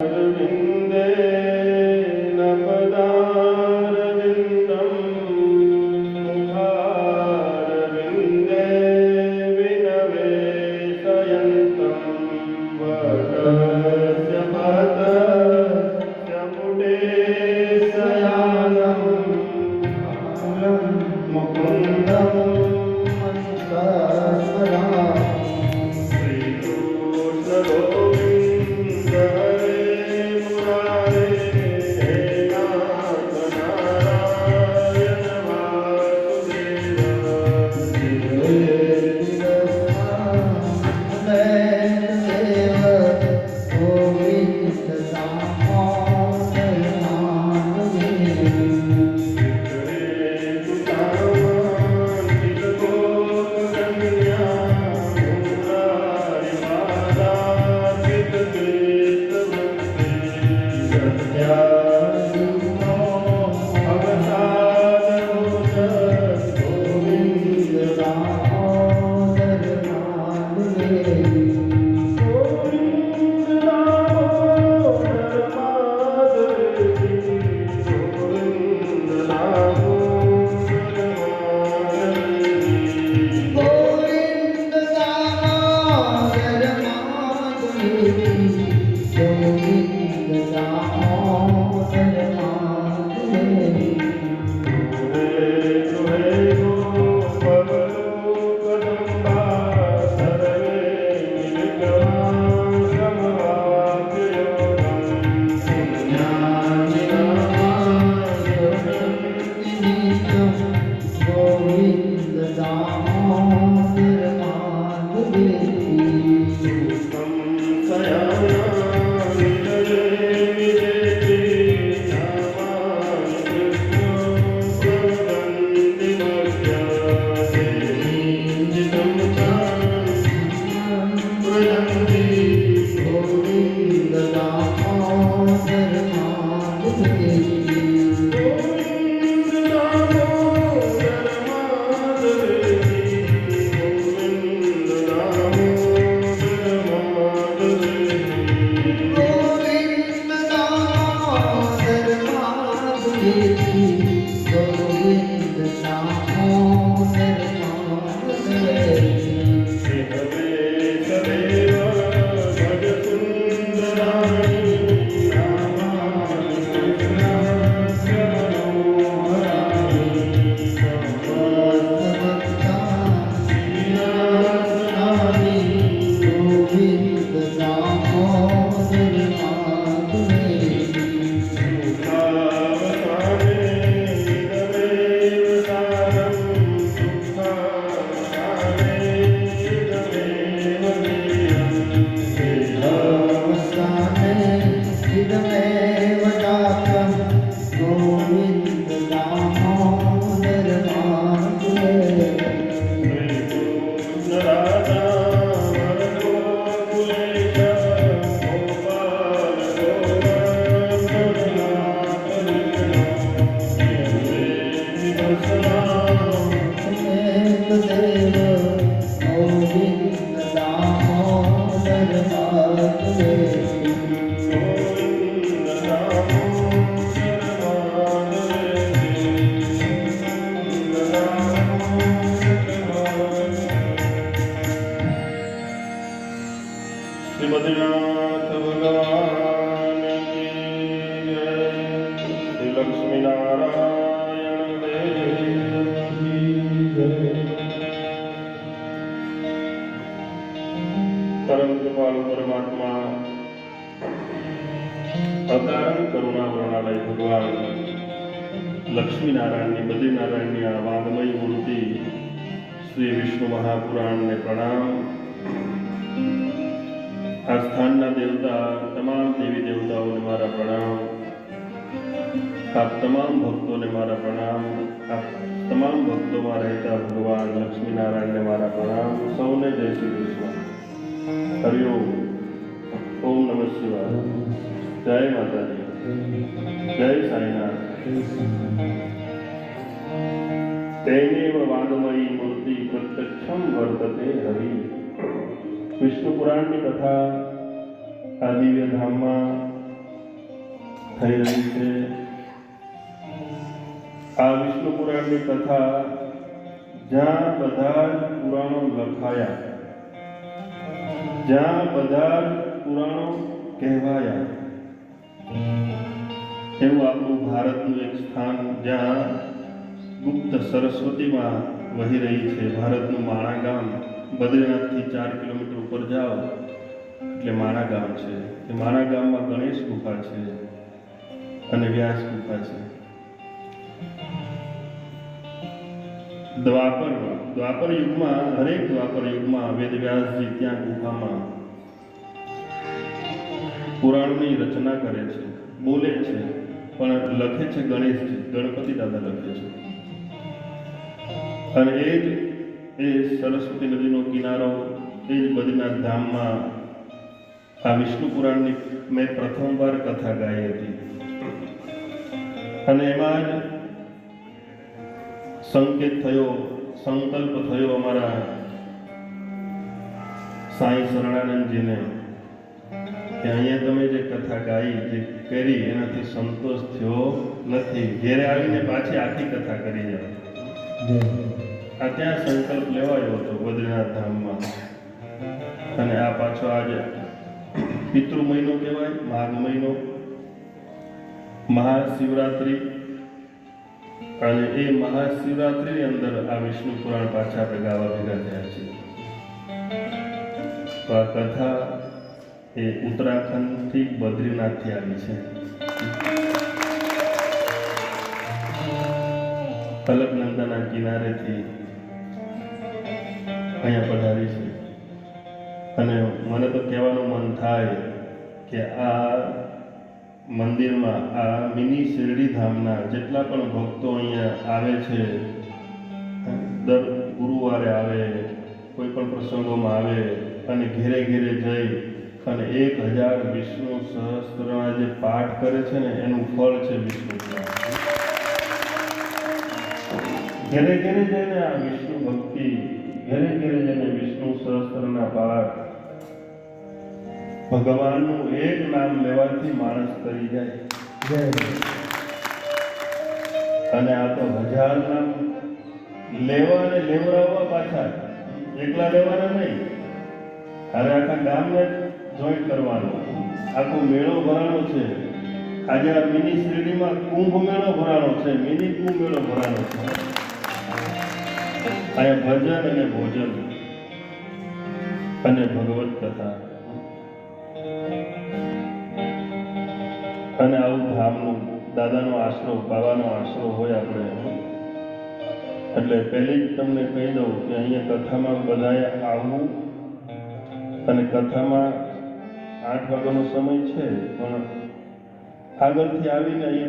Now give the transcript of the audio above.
Hallelujah. પરમ કૃપાલુ પરમાત્મા અકારણ કરુણા વર્ણાલય ભગવાન લક્ષ્મીનારાયણની બદ્રીનારાયણની આ વાંગમય મૂર્તિ શ્રી વિષ્ણુ મહાપુરાણને પ્રણામ આ સ્થાનના દેવતા તમામ દેવી દેવતાઓને મારા પ્રણામ આપ તમામ ભક્તોને મારા પ્રણામ આપ તમામ ભક્તોમાં રહેતા ભગવાન લક્ષ્મીનારાયણને મારા પ્રણામ સૌને જય શ્રી કૃષ્ણ ઓમ નમઃ શિવાય જય માતાજી જય સાંઈનાથ વાદમયી મૂર્તિ પ્રત્યક્ષમ વર્તતે હરિ વિષ્ણુ પુરાણની કથા આ દિવ્ય ધામમાં થઈ રહી છે આ વિષ્ણુ પુરાણની કથા જ્યાં બધા જ પુરાણો લખાયા જ્યાં બધા પુરાણો કહેવાયા. એવું આપણું ભારતનું એક સ્થાન જ્યાં ગુપ્ત સરસ્વતીમાં વહી રહી છે. ભારતનું માણા ગામ બદ્રીનાથથી ચાર કિલોમીટર ઉપર જાઓ, એટલે માણા ગામ છે. એ માણા ગામમાં ગણેશ ગુફા છે અને વ્યાસ ગુફા છે. દ્વાપર દ્વાપર યુગમાં હરેક દ્વાપર યુગમાં વેદવ્યાસજી ત્યાં ગુફામાં પુરાણની રચના કરે છે, બોલે છે, પણ લખે છે ગણેશજી, ગણપતિ દાદા લખે છે. અને એ જ, એ સરસ્વતી નદીનો કિનારો, એ જ બદ્રીનાથ ધામમાં આ વિષ્ણુ પુરાણની મેં પ્રથમવાર કથા ગાઈ હતી. અને એમાં જ સંકેત થયો, સંકલ્પ થયો અમારા સાંઈ શરણાનંદજીને કે અહીંયા તમે જે કથા ગાઈ, જે કરી, એનાથી સંતોષ થયો નથી. ઘેરે આવીને પાછી આખી કથા કરી જાય આ ત્યાં સંકલ્પ લેવાયો હતો બદ્રીનાથ ધામમાં. અને આ પાછો આજે પિતૃ મહિનો કહેવાય, માઘ મહિનો, મહાશિવરાત્રિ અને એ મહાશિવરાત્રિની અંદર આ વિષ્ણુ પુરાણ પાછા આપણે ગાવા ભેગા થયા છે. તો આ કથા એ ઉત્તરાખંડથી બદ્રીનાથથી આવી છે. અલકનંદાના કિનારેથી અહીંયા પધારી છે. અને મને તો કહેવાનું મન થાય કે આ મંદિરમાં આ મિની શિરડી ધામના જેટલા પણ ભક્તો અહીંયા આવે છે, દર ગુરુવારે આવે, કોઈ પણ પ્રસંગોમાં આવે અને ઘેરે ઘેરે જઈ અને એક હજાર વિષ્ણુ સહસ્ત્રના જે પાઠ કરે છે ને, એનું ફળ છે વિષ્ણુ ઘેરે ઘેરે જઈને આ વિષ્ણુ ભક્તિ, ઘેરે ઘેરે જઈને વિષ્ણુ સહસ્ત્રના પાઠ ભગવાનનું એક નામ લેવાથી માણસ કરી જાય. અને આ તો હજાર નામ લેવા અને લેવડાવવા પાછા. એકલા લેવાના નહીં. અરે આખા ગામને જોઈન્ટ કરવાનો. આખો મેળો ભરાણો છે. આજે આ મિની શ્રેણીમાં કુંભ મેળો ભરાણો છે. મિની કુંભ મેળો ભરાણો છે. અહીંયા ભજન અને ભોજન. અને ભગવત કથા. અને આવું ધામનું, દાદાનો આશરો, બાબાનો આશરો હોય આપણે એટલે પહેલી જ તમને કહી દઉં કે અહીંયા કથામાં બધાએ આવવું અને કથામાં આઠ વાગ્યાનો સમય છે, પણ આગળથી આવીને અહીંયા